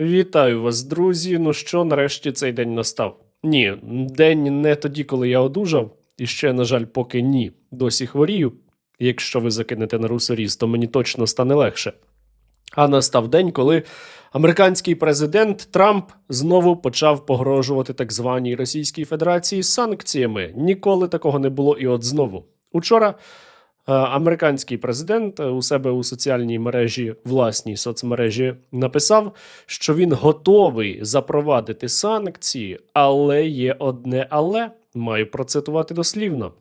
Вітаю вас, друзі. Ну що, нарешті цей день настав? Ні, день не тоді, коли я одужав, і ще, на жаль, поки ні. Досі хворію. Якщо ви закинете на русоріз, то мені точно стане легше. А настав день, коли американський президент Трамп знову почав погрожувати так званій Російській Федерації санкціями. Ніколи такого не було, і от знову. Учора Американський президент е, у себе у соціальній мережі, власній соцмережі, написав, що він готовий запровадити санкції, але є одне але маю процитувати дослівно.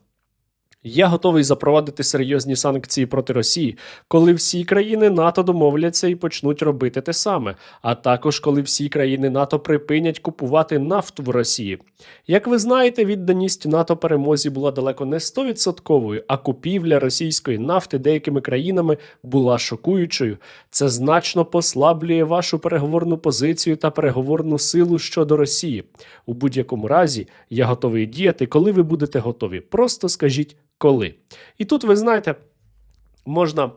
Я готовий запровадити серйозні санкції проти Росії, коли всі країни НАТО домовляться і почнуть робити те саме, а також коли всі країни НАТО припинять купувати нафту в Росії. Як ви знаєте, відданість НАТО перемозі була далеко не 100%, а купівля російської нафти деякими країнами була шокуючою. Це значно послаблює вашу переговорну позицію та переговорну силу щодо Росії. У будь-якому разі я готовий діяти, коли ви будете готові. Просто скажіть коли. І тут ви знаєте, можна.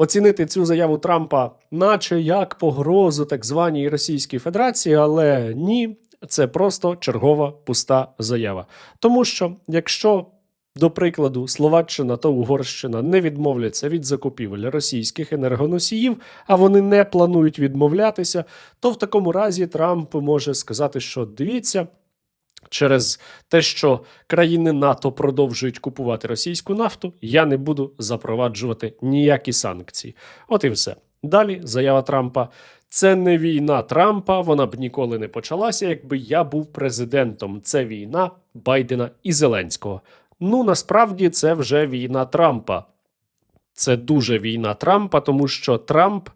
Оцінити цю заяву Трампа, наче як погрозу так званій Російській Федерації, але ні, це просто чергова пуста заява. Тому що якщо, до прикладу, Словаччина та Угорщина не відмовляться від закупівель російських енергоносіїв, а вони не планують відмовлятися, то в такому разі Трамп може сказати, що дивіться. Через те, що країни НАТО продовжують купувати російську нафту, я не буду запроваджувати ніякі санкції. От і все. Далі заява Трампа. Це не війна Трампа, вона б ніколи не почалася, якби я був президентом. Це війна Байдена і Зеленського. Ну насправді це вже війна Трампа. Це дуже війна Трампа, тому що Трамп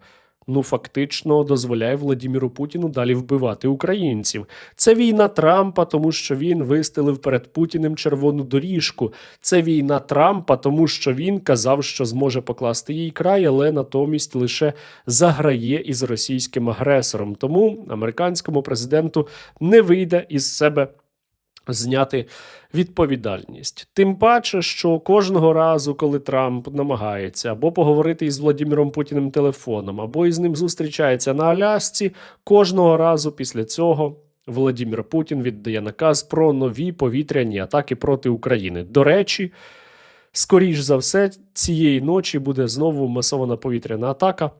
ну фактично дозволяє Владіміру Путіну далі вбивати українців. Це війна Трампа, тому що він вистелив перед Путіним червону доріжку. Це війна Трампа, тому що він казав, що зможе покласти їй край, але натомість лише заграє із російським агресором. Тому американському президенту не вийде із себе. Зняти відповідальність, тим паче, що кожного разу, коли Трамп намагається або поговорити із Владимиром Путіним телефоном, або із ним зустрічається на Алясці, кожного разу після цього Владимир Путін віддає наказ про нові повітряні атаки проти України. До речі, скоріш за все, цієї ночі буде знову масована повітряна атака.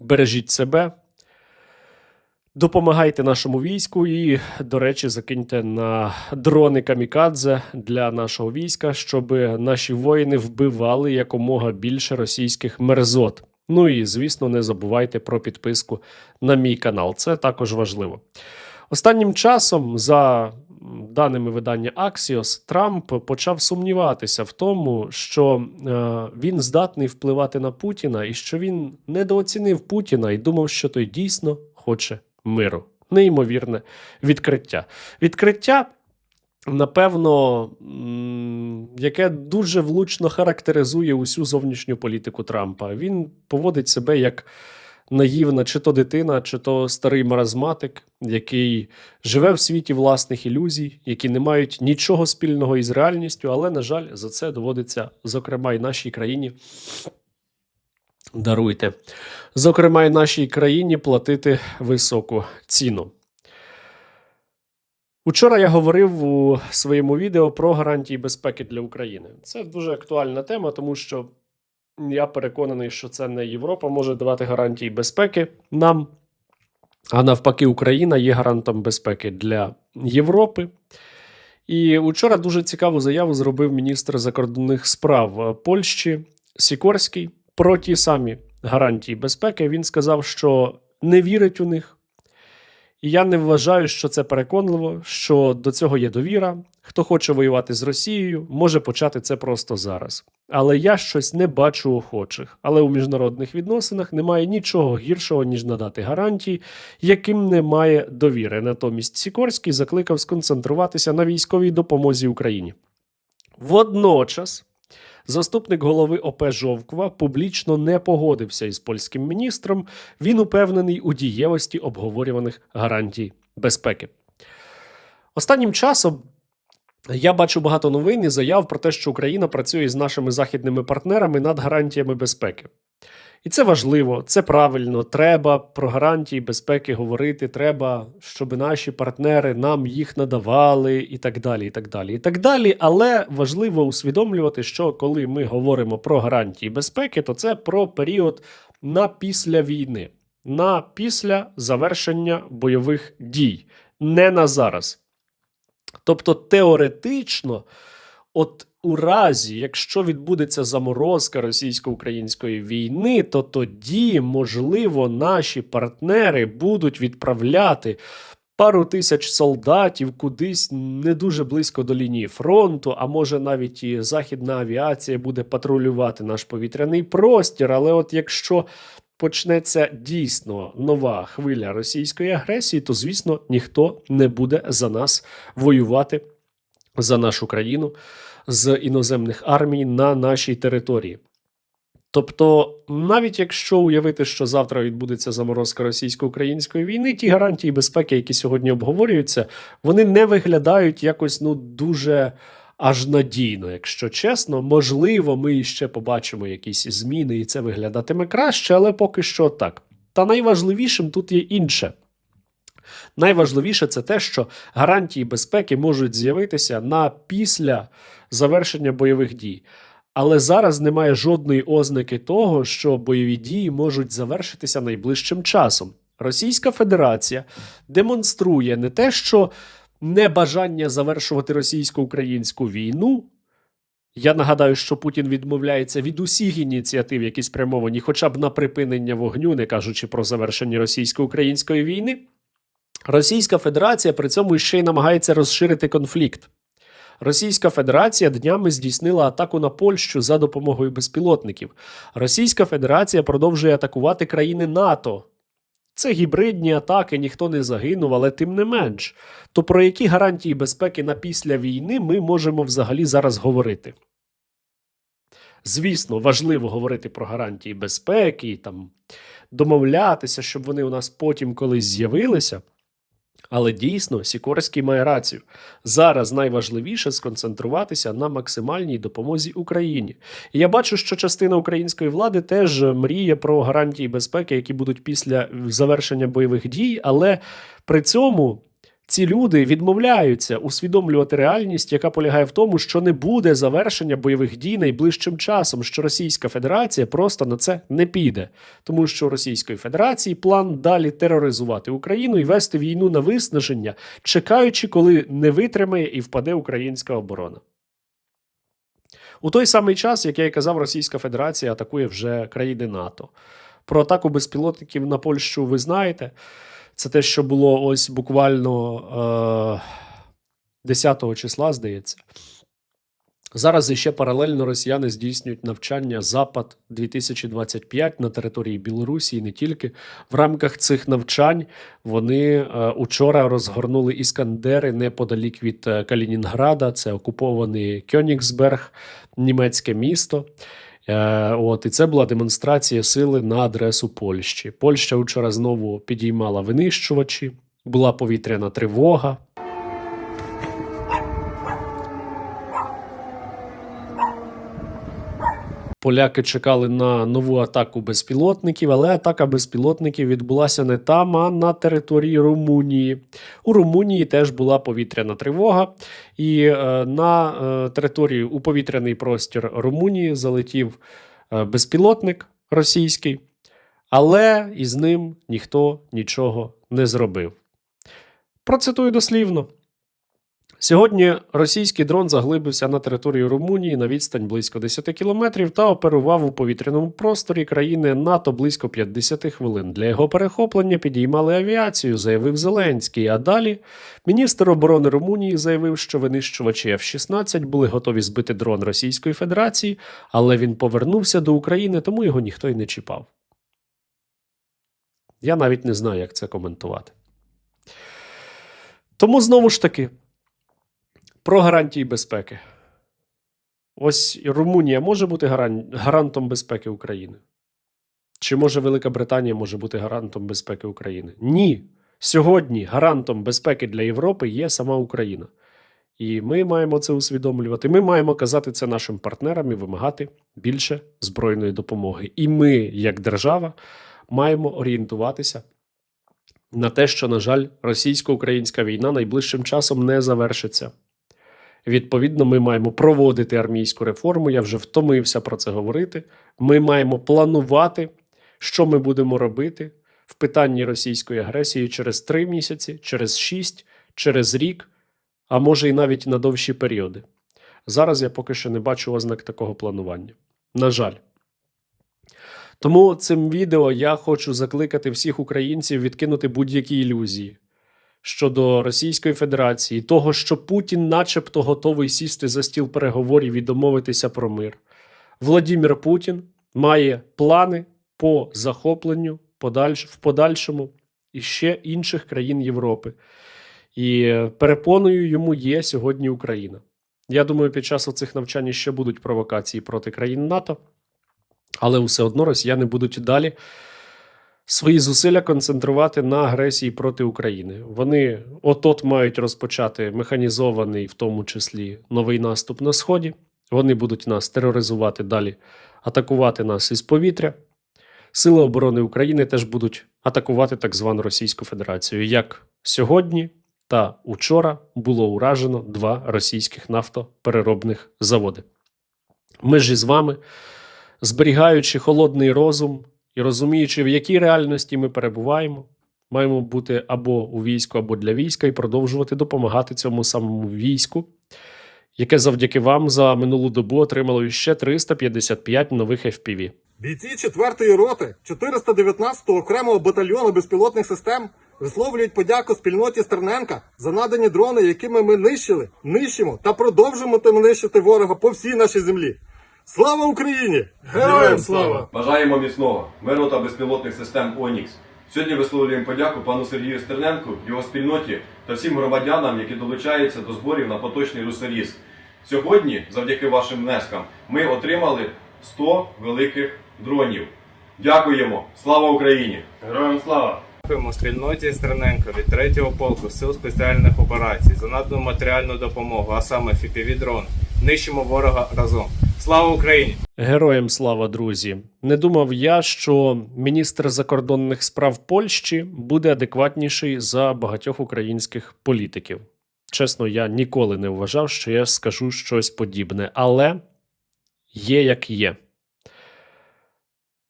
Бережіть себе. Допомагайте нашому війську і, до речі, закиньте на дрони камікадзе для нашого війська, щоб наші воїни вбивали якомога більше російських мерзот. Ну і звісно, не забувайте про підписку на мій канал. Це також важливо. Останнім часом, за даними видання Axios, Трамп почав сумніватися в тому, що е, він здатний впливати на Путіна, і що він недооцінив Путіна і думав, що той дійсно хоче миру. Неймовірне відкриття. Відкриття, напевно, яке дуже влучно характеризує усю зовнішню політику Трампа. Він поводить себе як наївна, чи то дитина, чи то старий маразматик, який живе в світі власних ілюзій, які не мають нічого спільного із реальністю, але, на жаль, за це доводиться, зокрема, і нашій країні. Даруйте, зокрема, і нашій країні платити високу ціну. Учора я говорив у своєму відео про гарантії безпеки для України. Це дуже актуальна тема, тому що я переконаний, що це не Європа може давати гарантії безпеки нам, а навпаки, Україна є гарантом безпеки для Європи. І учора дуже цікаву заяву зробив міністр закордонних справ Польщі Сікорський про ті самі гарантії безпеки. Він сказав, що не вірить у них. І я не вважаю, що це переконливо, що до цього є довіра. Хто хоче воювати з Росією, може почати це просто зараз. Але я щось не бачу охочих. Але у міжнародних відносинах немає нічого гіршого, ніж надати гарантії, яким немає довіри. Натомість Сікорський закликав сконцентруватися на військовій допомозі Україні. Водночас. Заступник голови ОП Жовква публічно не погодився із польським міністром. Він упевнений у дієвості обговорюваних гарантій безпеки. Останнім часом я бачу багато новин і заяв про те, що Україна працює з нашими західними партнерами над гарантіями безпеки. І це важливо, це правильно. Треба про гарантії безпеки говорити. Треба, щоб наші партнери нам їх надавали, і так далі. І так далі, і так далі. Але важливо усвідомлювати, що коли ми говоримо про гарантії безпеки, то це про період на після війни, на після завершення бойових дій, не на зараз. Тобто теоретично, от у разі, якщо відбудеться заморозка російсько-української війни, то тоді, можливо, наші партнери будуть відправляти пару тисяч солдатів кудись не дуже близько до лінії фронту, а може навіть і західна авіація буде патрулювати наш повітряний простір. Але от якщо почнеться дійсно нова хвиля російської агресії, то звісно ніхто не буде за нас воювати за нашу країну з іноземних армій на нашій території. Тобто, навіть якщо уявити, що завтра відбудеться заморозка російсько-української війни, ті гарантії безпеки, які сьогодні обговорюються, вони не виглядають якось ну дуже аж надійно, якщо чесно. Можливо, ми ще побачимо якісь зміни, і це виглядатиме краще, але поки що так. Та найважливішим тут є інше. Найважливіше це те, що гарантії безпеки можуть з'явитися на після завершення бойових дій. Але зараз немає жодної ознаки того, що бойові дії можуть завершитися найближчим часом. Російська Федерація демонструє не те, що небажання завершувати російсько-українську війну. Я нагадаю, що Путін відмовляється від усіх ініціатив, які спрямовані хоча б на припинення вогню, не кажучи про завершення російсько-української війни. Російська Федерація при цьому ще й намагається розширити конфлікт. Російська Федерація днями здійснила атаку на Польщу за допомогою безпілотників. Російська Федерація продовжує атакувати країни НАТО. Це гібридні атаки, ніхто не загинув, але тим не менш. То про які гарантії безпеки на після війни ми можемо взагалі зараз говорити? Звісно, важливо говорити про гарантії безпеки там домовлятися, щоб вони у нас потім колись з'явилися. Але дійсно Сікорський має рацію. Зараз найважливіше сконцентруватися на максимальній допомозі Україні. І я бачу, що частина української влади теж мріє про гарантії безпеки, які будуть після завершення бойових дій, але при цьому. Ці люди відмовляються усвідомлювати реальність, яка полягає в тому, що не буде завершення бойових дій найближчим часом, що Російська Федерація просто на це не піде, тому що Російської Федерації план далі тероризувати Україну і вести війну на виснаження, чекаючи, коли не витримає і впаде українська оборона. У той самий час, як я і казав, Російська Федерація атакує вже країни НАТО. Про атаку безпілотників на Польщу ви знаєте. Це те, що було ось буквально е, 10 числа, здається. Зараз іще паралельно росіяни здійснюють навчання Запад 2025 на території Білорусі і не тільки. В рамках цих навчань вони е, учора розгорнули іскандери неподалік від е, Калінінграда. Це окупований Кьонігсберг, німецьке місто. Е, От і це була демонстрація сили на адресу Польщі. Польща вчора знову підіймала винищувачі, була повітряна тривога. Поляки чекали на нову атаку безпілотників, але атака безпілотників відбулася не там, а на території Румунії. У Румунії теж була повітряна тривога, і е, на е, території у повітряний простір Румунії залетів е, безпілотник російський, але із ним ніхто нічого не зробив. Процитую дослівно. Сьогодні російський дрон заглибився на територію Румунії на відстань близько 10 кілометрів та оперував у повітряному просторі країни НАТО близько 50 хвилин. Для його перехоплення підіймали авіацію, заявив Зеленський. А далі міністр оборони Румунії заявив, що винищувачі F-16 були готові збити дрон Російської Федерації, але він повернувся до України, тому його ніхто й не чіпав. Я навіть не знаю, як це коментувати. Тому знову ж таки. Про гарантії безпеки. Ось Румунія може бути гарантом безпеки України? Чи може Велика Британія може бути гарантом безпеки України? Ні. Сьогодні гарантом безпеки для Європи є сама Україна. І ми маємо це усвідомлювати. Ми маємо казати це нашим партнерам і вимагати більше збройної допомоги. І ми, як держава, маємо орієнтуватися на те, що, на жаль, російсько-українська війна найближчим часом не завершиться. Відповідно, ми маємо проводити армійську реформу. Я вже втомився про це говорити. Ми маємо планувати, що ми будемо робити в питанні російської агресії через три місяці, через шість, через рік, а може і навіть на довші періоди. Зараз я поки що не бачу ознак такого планування. На жаль. Тому цим відео я хочу закликати всіх українців відкинути будь-які ілюзії щодо Російської Федерації, того, що Путін, начебто, готовий сісти за стіл переговорів і домовитися про мир. Владімір Путін має плани по захопленню в подальшому іще інших країн Європи. І перепоною йому є сьогодні Україна. Я думаю, під час оцих навчань ще будуть провокації проти країн НАТО, але все одно росіяни будуть далі свої зусилля концентрувати на агресії проти України. Вони от-от мають розпочати механізований, в тому числі, новий наступ на Сході. Вони будуть нас тероризувати далі, атакувати нас із повітря. Сили оборони України теж будуть атакувати так звану Російську Федерацію. Як сьогодні та учора було уражено два російських нафтопереробних заводи. Ми ж із вами, зберігаючи холодний розум і розуміючи, в якій реальності ми перебуваємо, маємо бути або у війську, або для війська і продовжувати допомагати цьому самому війську, яке завдяки вам за минулу добу отримало ще 355 нових FPV. Бійці 4-ї роти 419-го окремого батальйону безпілотних систем висловлюють подяку спільноті Стерненка за надані дрони, якими ми нищили, нищимо та продовжимо нищити ворога по всій нашій землі. Слава Україні! Героям слава! Бажаємо міцного миру та безпілотних систем Онікс. Сьогодні висловлюємо подяку пану Сергію Стерненку, його спільноті та всім громадянам, які долучаються до зборів на поточний русоріз. Сьогодні, завдяки вашим внескам, ми отримали 100 великих дронів. Дякуємо! Слава Україні! Героям слава! Дякуємо спільноті Стерненко від 3-го полку Сил спеціальних операцій за надану матеріальну допомогу, а саме fpv дрон. Нищимо ворога разом. Слава Україні! Героям слава, друзі! Не думав я, що міністр закордонних справ Польщі буде адекватніший за багатьох українських політиків. Чесно, я ніколи не вважав, що я скажу щось подібне, але є як є.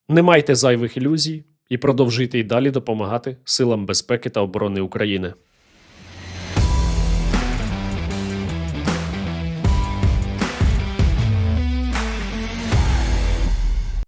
Не майте зайвих ілюзій і продовжуйте й далі допомагати силам безпеки та оборони України.